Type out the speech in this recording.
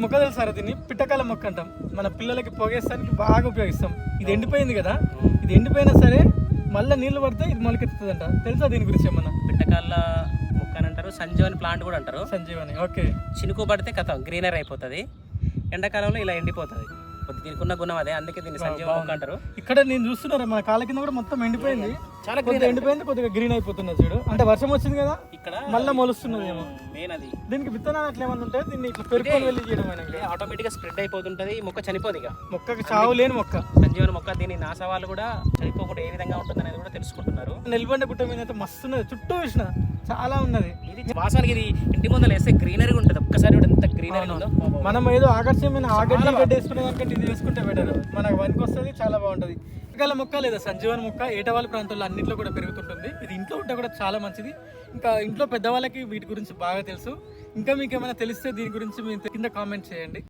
మొక్క తెలుసారా దీన్ని? పిట్టకాల మొక్క అంటాం. మన పిల్లలకి పొగేస్తానికి బాగా ఉపయోగిస్తాం. ఇది ఎండిపోయింది కదా? ఇది ఎండిపోయినా సరే మళ్ళీ నీళ్ళు పడితే ఇది మొలకెత్తుతుందంట. తెలుసా దీని గురించి ఏమన్నా? పిట్టకాళ్ళ ముక్క అని అంటారు సంజీవని ప్లాంట్ కూడా అంటారు. సంజీవని ఓకే. చినుకు పడితే కథం గ్రీనరీ అయిపోతుంది. ఎండాకాలంలో ఇలా ఎండిపోతుంది. దీనికి ఉన్న గుణం అదే అందుకే దీన్ని సంజీవని మొక్క అంటారు. ఇక్కడ నేను చూస్తున్నారా మన కాళ్ళ కింద కూడా మొత్తం ఎండిపోయింది. చాలా కొద్దిగా ఎండిపోయింది కొద్దిగా గ్రీన్ అయిపోతున్నది చూడు. అంటే వర్షం వచ్చింది కదా ఇక్కడ మళ్ళీ మొలుస్తున్నది ఏమో మెయిన్ అది. దీనికి విత్తనాలు అట్లా ఏమన్నా ఉంటే దీన్ని ఇట్లా పెరుకొని వెళ్ళి చేయడం ఆటోమేటిక్గా స్ప్రెడ్ అయిపోతుంటది మొక్క చనిపోదు ఇక. మొక్కకి చావు లేని మొక్క. సంజీవని మొక్క దీని నాసా వాళ్ళు కూడా చనిపోకుండా ఏ విధంగా ఉంటుంది అనేది కూడా తెలుసుకుంటున్నారు. నెల్బండ గుట్ట మీద అయితే మస్తు ఉన్నది. చుట్టూ చూసిన చాలా ఉన్నది. ఇది వాసనకి ఇది ఇంటి ముందర వేస్తే గ్రీనరీ ఉంటుంది. ఒక్కసారి కూడా ఎంత గ్రీనరీ ఉందో మనం ఏదో ఆకర్షణమైన గడ్డి వేసుకునే దానికంటే ఇది వేసుకుంటే బెటర్ మనకు వనికి వస్తుంది చాలా బాగుంటుంది. రకాల మొక్క లేదా సంజీవన మొక్క ఏటవాళ్ళ ప్రాంతాల్లో అన్నింటిలో కూడా పెరుగుతుంటుంది. ఇది ఇంట్లో ఉంటే కూడా చాలా మంచిది. ఇంకా ఇంట్లో పెద్దవాళ్ళకి వీటి గురించి బాగా తెలుసు. ఇంకా మీకు ఏమైనా తెలిస్తే దీని గురించి మీ కింద కామెంట్ చేయండి.